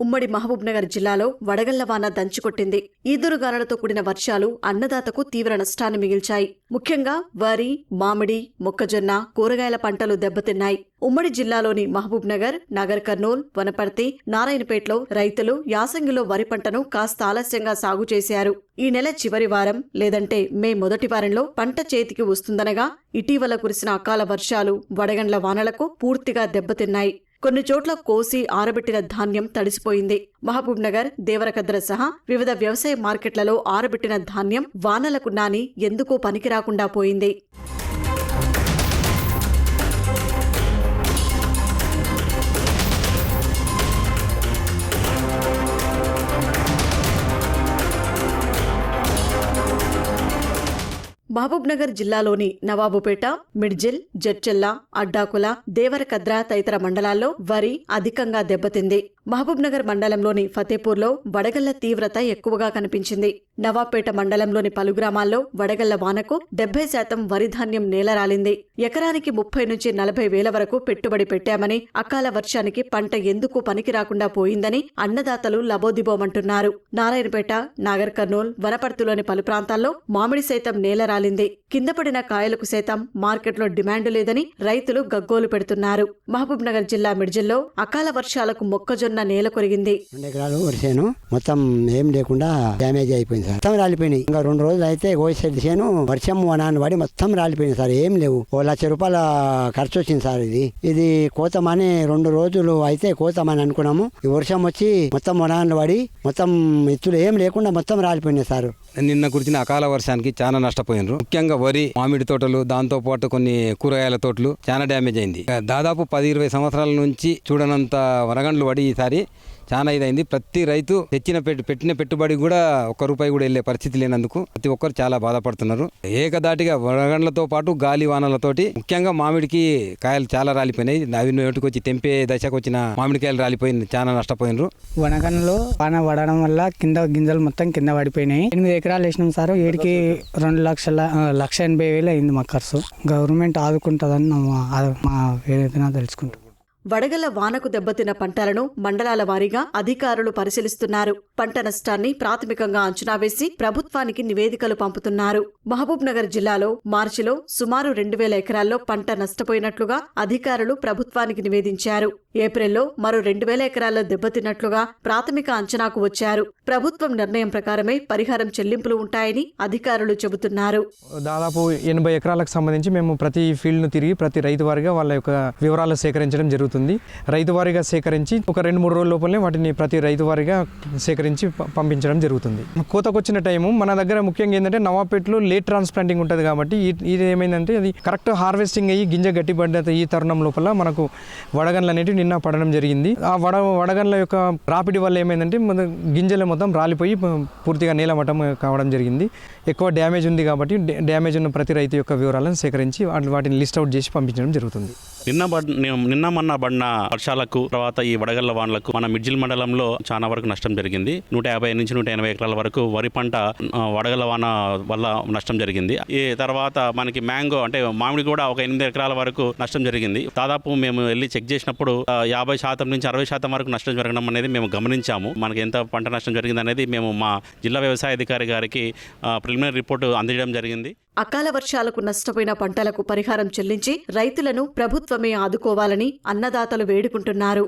ఉమ్మడి మహబూబ్నగర్ జిల్లాలో వడగళ్ళ వాన దంచుకొట్టింది. ఈదురుగాలులతో కూడిన వర్షాలు అన్నదాతకు తీవ్ర నష్టాన్ని మిగిల్చాయి. ముఖ్యంగా వరి మామిడి మొక్కజొన్న కూరగాయల పంటలు దెబ్బతిన్నాయి. ఉమ్మడి జిల్లాలోని మహబూబ్నగర్ నగర్ కర్నూల్ వనపర్తి నారాయణపేటలో రైతులు యాసంగిలో వరి పంటను కాస్త ఆలస్యంగా సాగు చేశారు. ఈ నెల చివరి వారం లేదంటే మే మొదటి వారంలో పంట చేతికి వస్తుందనగా ఇటీవల కురిసిన అకాల వర్షాలు వడగండ్ల వానలకు పూర్తిగా దెబ్బతిన్నాయి. కొన్ని చోట్ల కోసి ఆరబెట్టిన ధాన్యం తడిసిపోయింది. మహబూబ్ నగర్ దేవరకద్ర సహా వివిధ వ్యవసాయ మార్కెట్లలో ఆరబెట్టిన ధాన్యం వానలకు నాని ఎందుకో పనికిరాకుండా పోయింది. మహబూబ్నగర్ జిల్లాలోని నవాబుపేట మిడ్జిల్ జడ్చెల్ల అడ్డాకుల దేవరకద్ర తదితర మండలాల్లో వరి అధికంగా దెబ్బతింది. మహబూబ్నగర్ మండలంలోని ఫతేపూర్లో వడగళ్ళ తీవ్రత ఎక్కువగా కనిపించింది. నవాపేట మండలంలోని పలు గ్రామాల్లో వడగళ్ళ వానకు డెబ్బై శాతం వరి ధాన్యం నేలరాలింది ఎకరానికి ముప్పై నుంచి నలభై వేల వరకు పెట్టుబడి పెట్టామని అకాల వర్షానికి పంట ఎందుకు పనికి రాకుండా పోయిందని అన్నదాతలు లబోదిబోమంటున్నారు. నారాయణపేట నాగర్ కర్నూల్ వనపర్తిలోని పలు ప్రాంతాల్లో మామిడి సైతం నేలరాలింది కిందపడిన కాయలకు సైతం మార్కెట్లో డిమాండ్ లేదని రైతులు గగ్గోలు పెడుతున్నారు. మహబూబ్ నగర్ జిల్లా మిడ్జిల్లో అకాల వర్షాలకు మొక్కజొన్న నేల కొరిగింది. మొత్తం ఏం లేకుండా డ్యామేజ్ అయిపోయింది సార్ మొత్తం రాలిపోయినాయి. ఇంకా రెండు రోజులు అయితే కోసేది చేను వర్షం నాన్న పడి మొత్తం రాలిపోయింది సార్ ఏం లేవు. ఓ లక్ష రూపాయల ఖర్చు వచ్చింది సార్ ఇది. ఇది కోతమని రెండు రోజులు అయితే కోతమని అనుకున్నాము. ఈ వర్షం వచ్చి మొత్తం వనాన్ని పడి మొత్తం ఎత్తులు ఏం లేకుండా మొత్తం రాలిపోయినాయి సార్. నిన్న కురిసిన అకాల వర్షానికి చాలా నష్టపోయినారు. ముఖ్యంగా వరి మామిడి తోటలు దాంతో పాటు కొన్ని కూరగాయల తోటలు చాలా డ్యామేజ్ అయింది. దాదాపు పది ఇరవై సంవత్సరాల నుంచి చూడనంత వరగండ్లు పడి ఈసారి చాలా ఇదైంది. ప్రతి రైతు తెచ్చిన పెట్టిన పెట్టుబడి కూడా ఒక్క రూపాయి కూడా వెళ్ళే పరిస్థితి లేనందుకు ప్రతి ఒక్కరు చాలా బాధపడుతున్నారు. ఏకదాటిగా వడగండ్లతో పాటు గాలి వానలతోటి ముఖ్యంగా మామిడికి కాయలు చాలా రాలిపోయినాయి. అవి నోటికొచ్చి తెంపే దశకు వచ్చిన మామిడికాయలు రాలిపోయింది చాలా నష్టపోయినారు. వనగంలో వాన పడడం వల్ల కింద గింజలు మొత్తం కింద పడిపోయినాయి. ఎనిమిది ఎకరాలు వేసినాం సార్. ఏడికి రెండు లక్షల లక్ష ఎనభై వేలు అయింది మా ఖర్చు. గవర్నమెంట్ ఆదుకుంటుందని మా ఏదైనా తెలుసుకుంటాం. వడగల వానకు దెబ్బతిన్న పంటలను మండలాల వారీగా అధికారులు పరిశీలిస్తున్నారు. పంట నష్టాన్ని ప్రాథమికంగా అంచనా వేసి ప్రభుత్వానికి నివేదికలు పంపుతున్నారు. మహబూబ్ నగర్ జిల్లాలో మార్చిలో సుమారు రెండు వేల ఎకరాల్లో పంట నష్టపోయినట్లుగా అధికారులు ప్రభుత్వానికి నివేదించారు. ఏప్రిల్లో మరో రెండు వేల ఎకరాల్లో దెబ్బతిన్నట్లుగా ప్రాథమిక అంచనాకు వచ్చారు. ప్రభుత్వం నిర్ణయం ప్రకారమే పరిహారం చెల్లింపులు ఉంటాయని అధికారులు చెబుతున్నారు. దాదాపు ఎనభై ఎకరాలకు సంబంధించి మేము ప్రతి ఫీల్డ్ను తిరిగి ప్రతి రైతు వారిగా వాళ్ళ యొక్క వివరాలు సేకరించడం జరుగుతుంది. రైతు వారీగా సేకరించి ఒక రెండు మూడు రోజుల లోపలనే వాటిని ప్రతి రైతు వారిగా సేకరించి పంపించడం జరుగుతుంది. కోతకొచ్చిన టైము మన దగ్గర ముఖ్యంగా ఏంటంటే నవాపేటలో లేట్ ట్రాన్స్ప్లాంటింగ్ ఉంటుంది కాబట్టి ఇది ఏమైందంటే అది కరెక్ట్ హార్వెస్టింగ్ అయ్యి గింజ గట్టిపడ్డ ఈ తరుణం లోపల మనకు వడగన్లు అనేవి నిన్న పడడం జరిగింది. ఆ వడ వడగన్ల యొక్క రాపిడి వల్ల ఏమైందంటే మన గింజలు మొత్తం రాలిపోయి పూర్తిగా నేలమటం కావడం జరిగింది. ఎక్కువ డ్యామేజ్ ఉంది కాబట్టి డ్యామేజ్ ఉన్న ప్రతి రైతు యొక్క వివరాలను సేకరించి వాటిని లిస్ట్ అవుట్ చేసి పంపించడం జరుగుతుంది. నిన్న నిన్న మొన్న పడిన వర్షాలకు తర్వాత ఈ వడగళ్ళ వానలకు మన మిడ్జిల్ మండలంలో చాలా వరకు నష్టం జరిగింది. నూట యాభై నుంచి నూట ఎనభై ఎకరాల వరకు వరి పంట ఆ, వడగళ్ళ వాన వల్ల నష్టం జరిగింది. ఈ తర్వాత మనకి మ్యాంగో అంటే మామిడి కూడా ఒక ఎనిమిది ఎకరాల వరకు నష్టం జరిగింది. దాదాపు మేము వెళ్ళి చెక్ చేసినప్పుడు ఆ, యాభై శాతం నుంచి అరవై శాతం వరకు నష్టం జరగడం అనేది మేము గమనించాము. మనకి ఎంత పంట నష్టం జరిగింది అనేది మేము మా జిల్లా వ్యవసాయ అధికారి గారికి ప్రిలిమినరీ రిపోర్టు అందజేయడం జరిగింది. అకాల వర్షాలకు నష్టపోయిన పంటలకు పరిహారం చెల్లించి రైతులను ప్రభుత్వమే ఆదుకోవాలని అన్నదాతలు వేడుకుంటున్నారు.